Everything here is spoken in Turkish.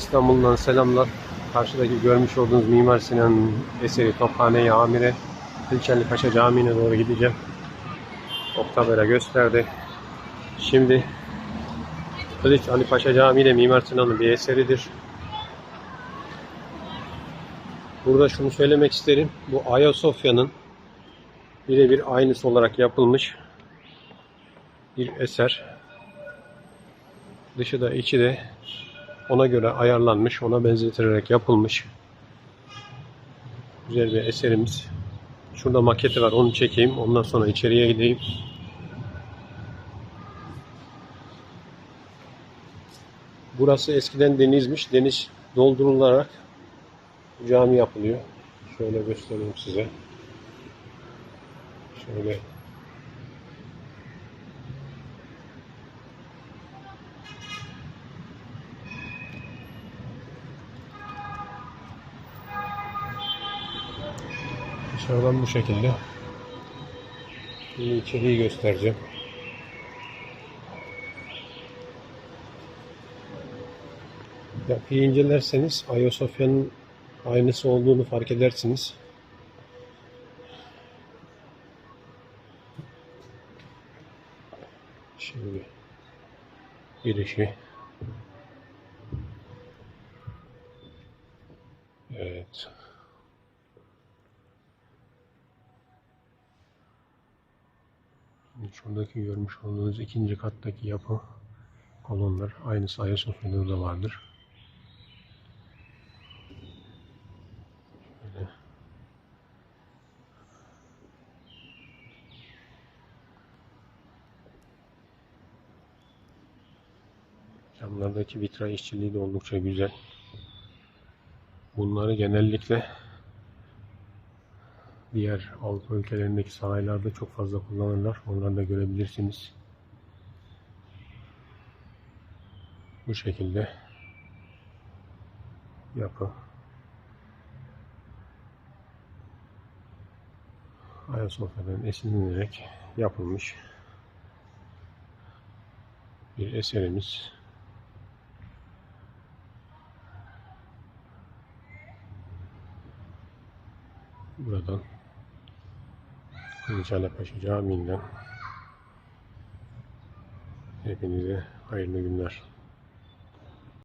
İstanbul'dan selamlar. Karşıdaki görmüş olduğunuz Mimar Sinan'ın eseri Tophane-i Amire Kılıçhalı Paşa Camii'ne doğru gideceğim. Oktabera gösterdi. Şimdi Kılıç Ali Paşa Camii de Mimar Sinan'ın bir eseridir. Burada şunu söylemek isterim. Bu Ayasofya'nın birebir aynısı olarak yapılmış bir eser. Dışı da içi de ona göre ayarlanmış, ona benzetilerek yapılmış. Güzel bir eserimiz. Şurada maketi var, onu çekeyim. Ondan sonra içeriye gideyim. Burası eskiden denizmiş. Deniz doldurularak cami yapılıyor. Şöyle göstereyim size. Şöyle Dışarıdan bu şekilde. Şimdi içeriği göstereceğim. Yapıyı incelerseniz Ayasofya'nın aynısı olduğunu fark edersiniz. Şimdi girişi Evet. Şuradaki görmüş olduğunuz ikinci kattaki yapı kolonlar aynısı Ayasofya'da da vardır. Şöyle. Camlardaki vitray işçiliği de oldukça güzel. Bunları genellikle diğer Avrupa ülkelerindeki saraylarda çok fazla kullanırlar. Onları da görebilirsiniz. Bu şekilde yapı. Ayasofya'dan esinlenerek yapılmış bir eserimiz. Buradan Kılıçhanepaşa Camii'nden hepinize hayırlı günler.